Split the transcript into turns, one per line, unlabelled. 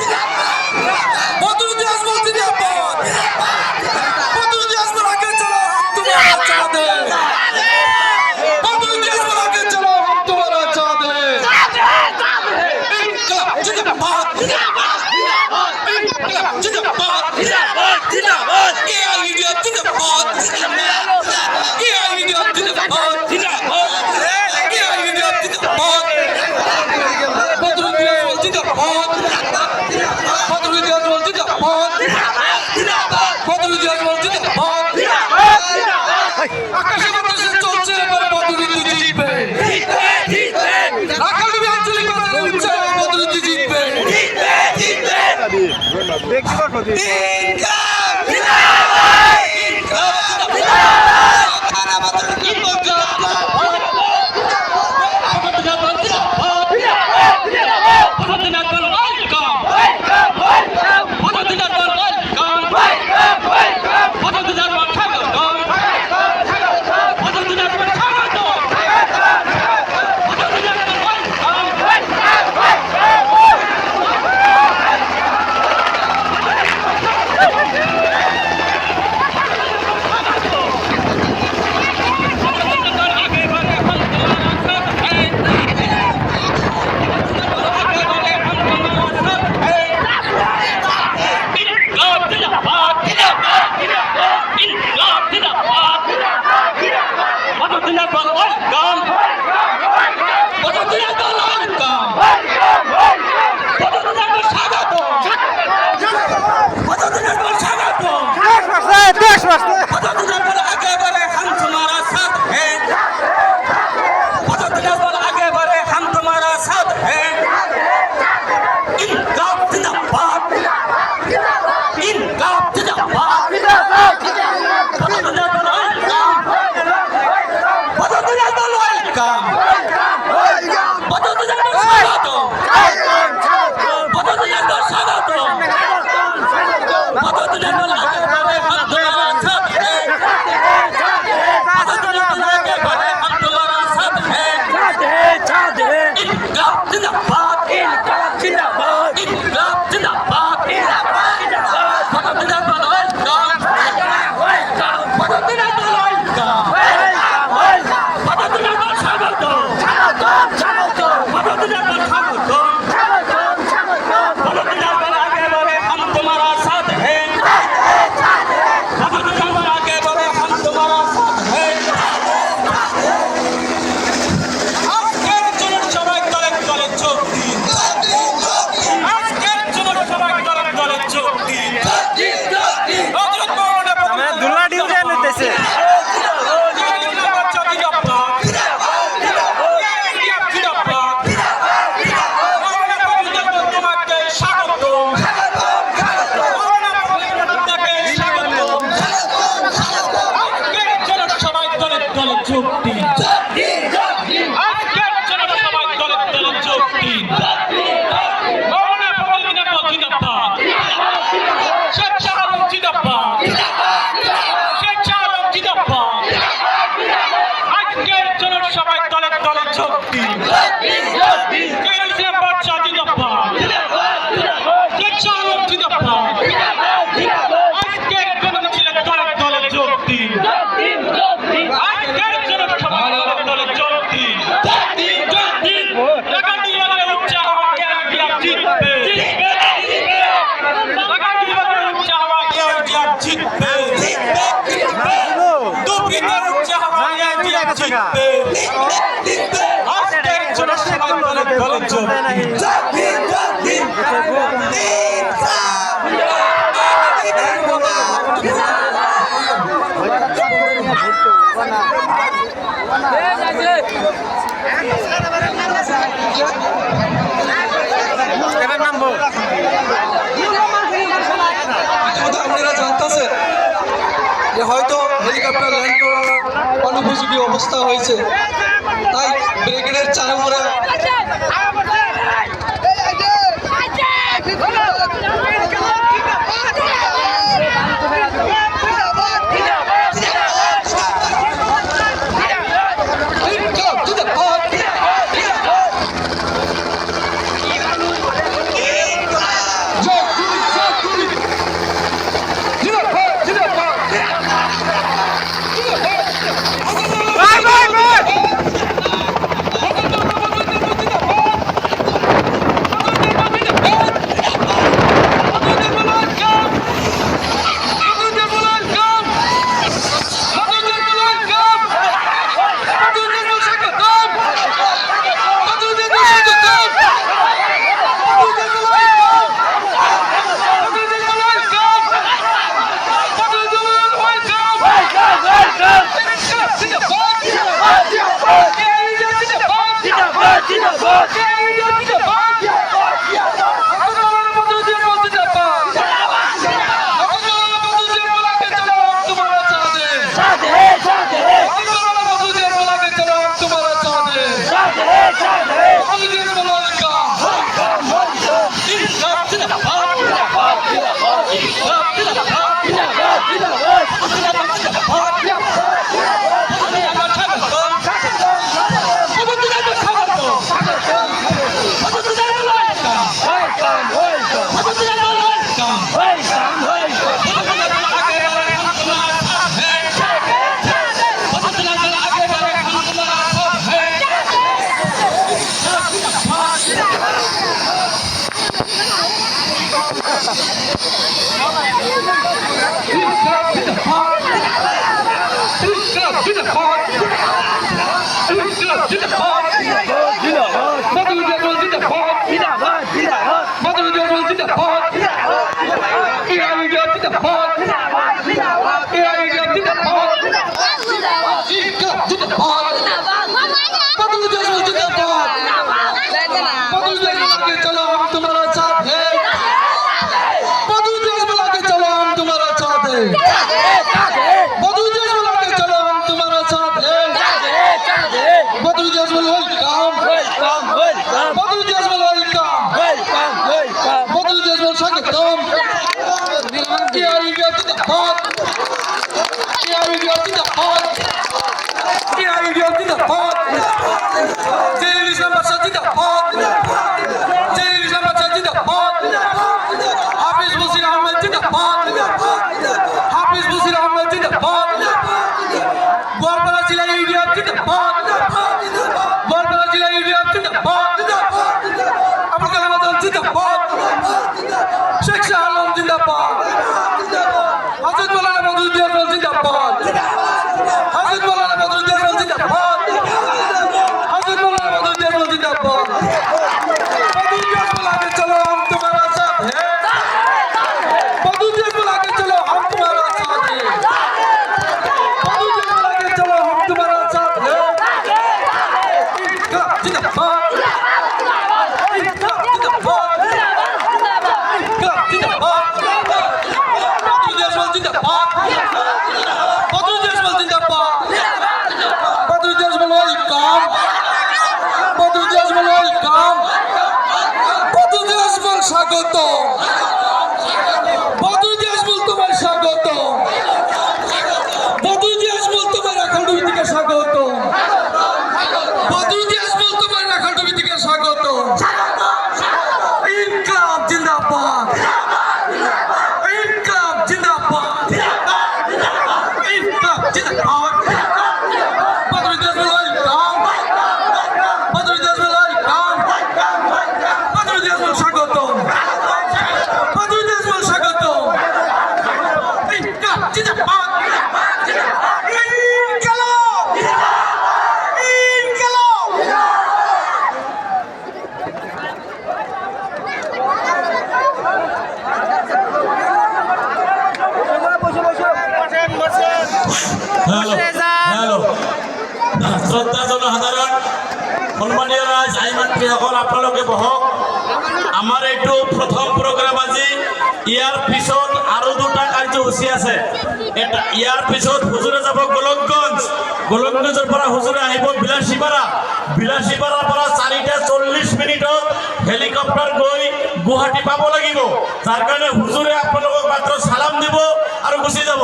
Yeah. আকাশে বাতাসে চলছে এবার বদরুদ্দিন জিতবে। রাখালডুবি আঞ্চলিক বাজারে উঠছে বদরুদ্দিন জিতবে। জিতবে জিতবে।
যে হয়তো হেলিকপ্টার ল্যান্ড করার অনুপযোগী অবস্থা হয়েছে। তাই ব্রিগেডের চারে মোড়ে 吓人 to the park. জিন্দাবাদ। হাজত মৌলানা মধুদ্দিন জিন্দাবাদ। স্বাগত
শ্ৰদ্ধা জনসাধাৰণ সন্মানীয় ৰাইজ আই মাতৃসকল আপোনালোকে বহক আমার একটু প্রথম প্রোগ্রাম আছে ইয়ার পিছত আরও দুটা কার্যসূচী আছে। এটা ইয়ার পিছত হুজুরে যাব গোলকগঞ্জ। গোলকগঞ্জের পৰা হুজুরে আহিব বিলাসীপাড়া বিলাসীপাড়াৰ পৰা চাৰিটা চল্লিছ মিনিটত হেলিকপ্টাৰ গৈ গুৱাহাটী পাব লাগিব। যাৰ কাৰণে হুজুৰে আপোনালোকক মাত্ৰ চালাম দিব আৰু গুচি যাব।